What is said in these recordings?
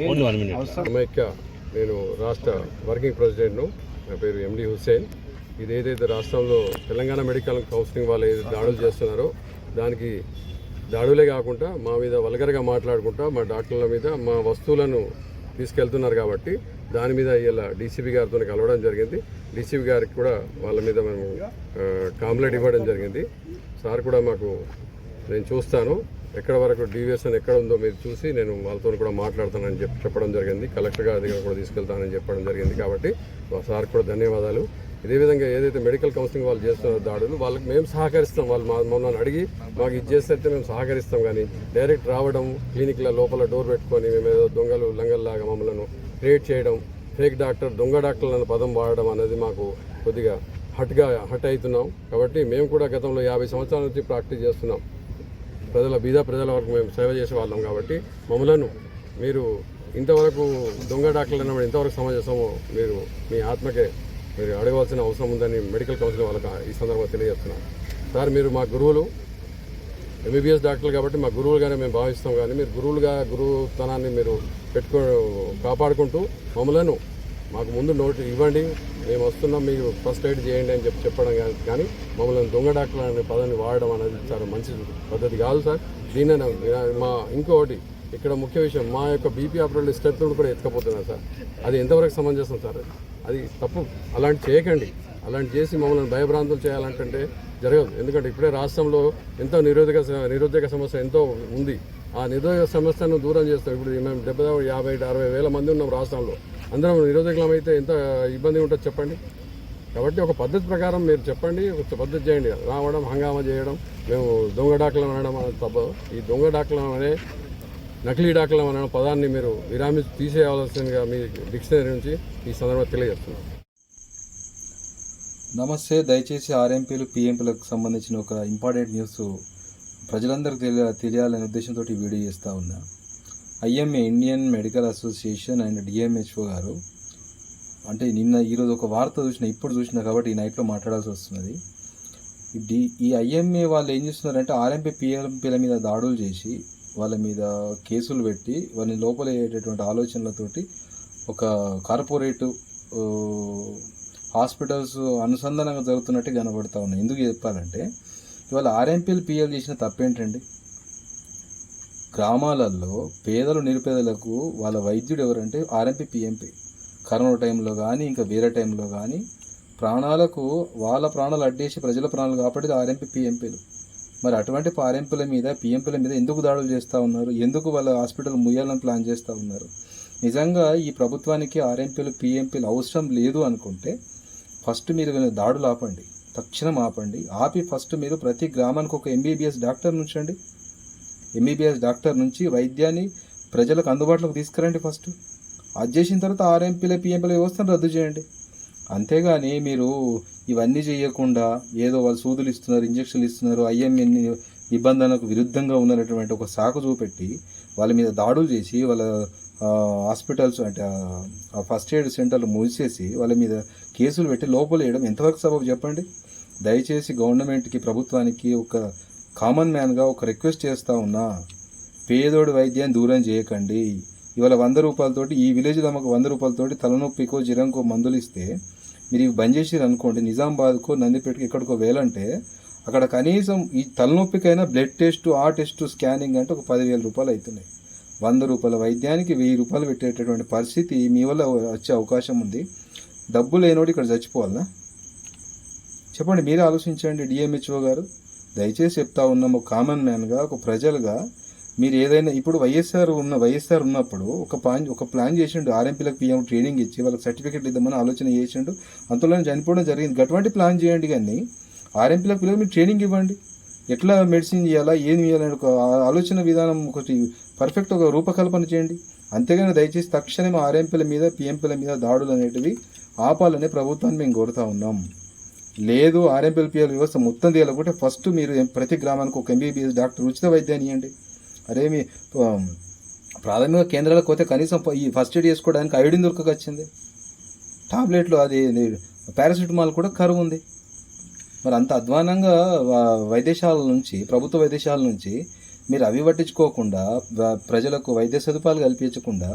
Only one minute సమైక్య నేను రాష్ట్ర వర్కింగ్ ప్రెసిడెంట్ను నా పేరు ఎండి హుస్సేన్. ఇది ఏదైతే రాష్ట్రంలో తెలంగాణ మెడికల్ కౌన్సిలింగ్ వాళ్ళు ఏదైతే దాడులు చేస్తున్నారో దానికి దాడులే కాకుండా మా మీద వల్గర్గా మాట్లాడుకుంటా మా డాక్టర్ల మీద మా వస్తువులను తీసుకెళ్తున్నారు కాబట్టి దాని మీద ఇలా డీసీపీ గారితో కలవడం జరిగింది. డీసీపీ గారికి కూడా వాళ్ళ మీద మేము కాంప్లైంట్ ఇవ్వడం జరిగింది. సార్ కూడా మాకు నేను చూస్తాను. ఎక్కడ వరకు డీవియేషన్ ఎక్కడ ఉందో మీరు చూసి నేను వాళ్ళతో కూడా మాట్లాడతానని చెప్పి చెప్పడం జరిగింది. కలెక్టర్ గారి దగ్గర కూడా తీసుకెళ్తానని చెప్పడం జరిగింది కాబట్టి మా సార్ కూడా ధన్యవాదాలు. ఇదే విధంగా ఏదైతే మెడికల్ కౌన్సిలింగ్ వాళ్ళు చేస్తున్న దాడులు వాళ్ళకి మేము సహకరిస్తాం. వాళ్ళు మా మమ్మల్ని అడిగి మాకు ఇది చేస్తే మేము సహకరిస్తాం కానీ డైరెక్ట్ రావడం క్లినిక్ల లోపల డోర్ పెట్టుకొని మేము ఏదో దొంగలు లంగల్లాగా మమ్మల్ని క్రియేట్ చేయడం ఫేక్ డాక్టర్ దొంగ డాక్టర్లను పదం వాడడం అనేది మాకు కొద్దిగా హట్గా హట్ అవుతున్నాం. కాబట్టి మేము కూడా గతంలో యాభై సంవత్సరాల నుంచి ప్రాక్టీస్ చేస్తున్నాం. ప్రజల బీద ప్రజల వరకు మేము సేవ చేసే వాళ్ళం కాబట్టి మమ్మలను మీరు ఇంతవరకు దొంగ డాక్టర్లు అన్నప్పుడు ఇంతవరకు సమాజమో మీరు మీ ఆత్మకే మీరు అడగవలసిన అవసరం ఉందని మెడికల్ కౌన్సిల్ వాళ్ళకి ఈ సందర్భంగా తెలియజేస్తున్నాను. సార్ మీరు మా గురువులు ఎంబీబీఎస్ డాక్టర్లు కాబట్టి మా గురువులుగానే మేము భావిస్తాం కానీ మీరు గురువులుగా గురువుతనాన్ని మీరు పెట్టుకో కాపాడుకుంటూ మమ్మలను మాకు ముందు నోటి ఇవ్వండి. మేము వస్తున్నాం మీరు ఫస్ట్ ఎయిడ్ చేయండి అని చెప్పి చెప్పడం కానీ మమ్మల్ని దొంగ డాక్టర్ అనే పదాన్ని వాడడం అనేది చాలా మంచి పద్ధతి కాదు సార్. దీనిని మా ఇంకొకటి ఇక్కడ ముఖ్య విషయం మా యొక్క బీపీ ఆపరేటర్ స్టెప్ కూడా ఎత్తుకపోతున్నారు సార్. అది ఎంతవరకు సమంజసం సార్? అది తప్పు. అలాంటి చేయకండి. అలాంటి చేసి మమ్మల్ని భయభ్రాంతులు చేయాలంటే జరగదు. ఎందుకంటే ఇప్పుడే రాష్ట్రంలో ఎంతో నిరోధక నిరుద్యోగ సమస్య ఎంతో ఉంది. ఆ నిరుద్యోగ సమస్యను దూరం చేస్తాం. ఇప్పుడు మేము డెబ్బై యాభై అరవై వేల మంది ఉన్నాం రాష్ట్రంలో. అందరం నిరోధకులం అయితే ఎంత ఇబ్బంది ఉంటుంది చెప్పండి. కాబట్టి ఒక పద్ధతి ప్రకారం మీరు చెప్పండి ఒక పద్ధతి చేయండి. రావడం హంగామా చేయడం మేము దొంగ డాక్లం అనడం అనేది తప్ప ఈ దొంగ డాక్లం అనే నకిలీ డాక్లం అనే పదాన్ని మీరు విరామి తీసేయవలసిందిగా మీ డిక్షనరీ నుంచి ఈ సందర్భంగా తెలియజేస్తున్నాం. నమస్తే. దయచేసి ఆర్ఎంపీలు పిఎంపీలకు సంబంధించిన ఒక ఇంపార్టెంట్ న్యూస్ ప్రజలందరికీ తెలియ తెలియాలనే ఉద్దేశంతో వీడియో చేస్తూ ఉన్నా. IMA Indian medical association and DMHO గారు. అంటే నిన్న ఈరోజు ఒక వార్త చూసిన ఇప్పుడు చూసిన కాబట్టి ఈ నైట్లో మాట్లాడాల్సి వస్తున్నది. డి ఈ ఐఎంఏ వాళ్ళు ఏం చేస్తున్నారంటే ఆర్ఎంపీ పిఎంపీల మీద దాడులు చేసి వాళ్ళ మీద కేసులు పెట్టి వాళ్ళని లోపలేటటువంటి ఆలోచనలతోటి ఒక కార్పొరేట్ హాస్పిటల్స్ అనుసంధానంగా జరుగుతున్నట్టు కనబడతా ఉన్నాయి. ఎందుకు చెప్పాలంటే ఇవాళ ఆర్ఎంపీలు పిఎల్ చేసిన తప్పేంటండి? గ్రామాలలో పేదలు నిరుపేదలకు వాళ్ళ వైద్యుడు ఎవరంటే ఆర్ఎంపీ పిఎంపీ. కరోనా టైంలో కానీ ఇంకా వేరే టైంలో కానీ ప్రాణాలకు వాళ్ళ ప్రాణాలు అడ్డేసి ప్రజల ప్రాణాలు కాబట్టి ఆర్ఎంపీ పిఎంపీలు. మరి అటువంటి ఆర్ఎంపీల మీద పిఎంపీల మీద ఎందుకు దాడులు చేస్తూ ఉన్నారు? ఎందుకు వాళ్ళ హాస్పిటల్ ముయ్యాలని ప్లాన్ చేస్తూ ఉన్నారు? నిజంగా ఈ ప్రభుత్వానికి ఆర్ఎంపీలు పిఎంపీలు అవసరం లేదు అనుకుంటే ఫస్ట్ మీరు దాడులు ఆపండి. తక్షణం ఆపండి. ఆపి ఫస్ట్ మీరు ప్రతి గ్రామానికి ఒక ఎంబీబీఎస్ డాక్టర్ ఉంచండి ఎంబీబీఎస్ డాక్టర్ నుంచి వైద్యాన్ని ప్రజలకు అందుబాటులోకి తీసుకురండి ఫస్ట్. అది చేసిన తర్వాత ఆర్ఎంపీల పిఎంపీల వ్యవస్థను రద్దు చేయండి. అంతేగాని మీరు ఇవన్నీ చేయకుండా ఏదో వాళ్ళు సూదులు ఇస్తున్నారు ఇంజక్షన్లు ఇస్తున్నారు ఐఎంఎన్ నిబంధనలకు విరుద్ధంగా ఉన్నటువంటి ఒక సాకు చూపెట్టి వాళ్ళ మీద దాడులు చేసి వాళ్ళ హాస్పిటల్స్ అంటే ఆ, ఆ ఫస్ట్ ఎయిడ్ సెంటర్లు మూసేసి వాళ్ళ మీద కేసులు పెట్టి లోపల వేయడం ఎంతవరకు సబబు చెప్పండి? దయచేసి గవర్నమెంట్కి ప్రభుత్వానికి ఒక కామన్ మ్యాన్గా ఒక రిక్వెస్ట్ చేస్తూ ఉన్నా పేదోడి వైద్యాన్ని దూరం చేయకండి. ఇవాళ వంద రూపాయలతోటి ఈ విలేజ్లో మాకు వంద రూపాయలతోటి తలనొప్పికో జ్వరంకో మందులు ఇస్తే మీరు ఇవి బంద్ చేసిరు అనుకోండి నిజామాబాద్కో నందిపేటకి ఎక్కడికో వేలంటే అక్కడ కనీసం ఈ తలనొప్పికైనా బ్లడ్ టెస్ట్ ఆ టెస్ట్ స్కానింగ్ అంటే ఒక పదివేల రూపాయలు అవుతున్నాయి వంద రూపాయల వైద్యానికి వెయ్యి రూపాయలు పెట్టేటటువంటి పరిస్థితి మీ వల్ల వచ్చే అవకాశం ఉంది. డబ్బు లేనోడు ఇక్కడ చచ్చిపోవాలనా? చెప్పండి మీరే ఆలోచించండి డిఎంహెచ్ఓ గారు. దయచేసి చెప్తా ఉన్నాము కామన్ మ్యాన్గా ఒక ప్రజలుగా మీరు ఏదైనా ఇప్పుడు వైఎస్ఆర్ ఉన్న వైఎస్ఆర్ ఉన్నప్పుడు ఒక ప్లాన్ ఒక ప్లాన్ చేసిండు ఆర్ఎంపీలకు పిఎం ట్రైనింగ్ ఇచ్చి వాళ్ళకి సర్టిఫికేట్ ఇద్దామని ఆలోచన చేసిండు అంతలోనే చనిపోవడం జరిగింది. అటువంటి ప్లాన్ చేయండి కానీ ఆర్ఎంపీలకు పిల్లలు మీరు ట్రైనింగ్ ఇవ్వండి. ఎట్లా మెడిసిన్ చేయాలా ఏం చేయాలని ఒక ఆలోచన విధానం ఒకటి పర్ఫెక్ట్ ఒక రూపకల్పన చేయండి. అంతేగాని దయచేసి తక్షణమే ఆర్ఎంపీల మీద పిఎంపీల మీద దాడులు అనేటివి ఆపాలని ప్రభుత్వాన్ని మేము కోరుతా ఉన్నాం. లేదు ఆర్ఎంపీఎల్పిఎల్ వ్యవస్థ మొత్తం తీయాలనుకుంటే ఫస్ట్ మీరు ప్రతి గ్రామానికి ఒక ఎంబీబీఎస్ డాక్టర్ ఉచిత వైద్యాన్ని ఇవ్వండి అరే మీ ప్రాథమిక కేంద్రాలకు పోతే కనీసం ఈ ఫస్ట్ ఎయిడ్ చేసుకోవడానికి ఐడిన్ దొరకకొచ్చింది టాబ్లెట్లు అది పారాసిటమాల్ కూడా కరువు ఉంది. మరి అంత అధ్వానంగా వైద్యశాల నుంచి ప్రభుత్వ వైద్యశాల నుంచి మీరు అవి పట్టించుకోకుండా ప్రజలకు వైద్య సదుపాయాలు కల్పించకుండా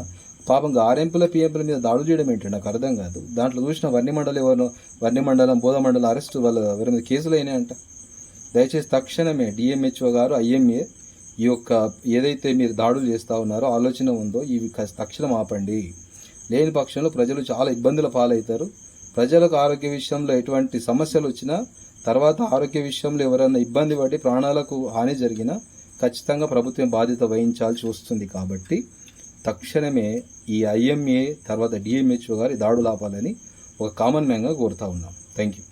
పాపంగా ఆర్ఎంపీల పిఎంపీల మీద దాడులు చేయడం ఏంటి? నాకు అర్థం కాదు. దాంట్లో చూసిన వన్య మండలి ఎవరు వన్య మండలం బోధ మండలం అరెస్ట్ వాళ్ళ ఎవరి మీద కేసులు అయినాయంట. దయచేసి తక్షణమే డిఎంహెచ్ఓ గారు ఐఎంఏ ఈ యొక్క ఏదైతే మీరు దాడులు చేస్తూ ఉన్నారో ఆలోచన ఉందో ఇవి తక్షణం ఆపండి. లేని పక్షంలో ప్రజలు చాలా ఇబ్బందుల పాలవుతారు. ప్రజలకు ఆరోగ్య విషయంలో ఎటువంటి సమస్యలు వచ్చినా తర్వాత ఆరోగ్య విషయంలో ఎవరైనా ఇబ్బంది పడి ప్రాణాలకు హాని జరిగినా ఖచ్చితంగా ప్రభుత్వం బాధ్యత వహించాల్సి వస్తుంది కాబట్టి తక్షణమే ఈ ఐఎంఏ తర్వాత డిఎంహెచ్ఓ గారి దాడులు ఆపాలని ఒక కామన్ మ్యాన్గా కోరుతా ఉన్నాం. Thank you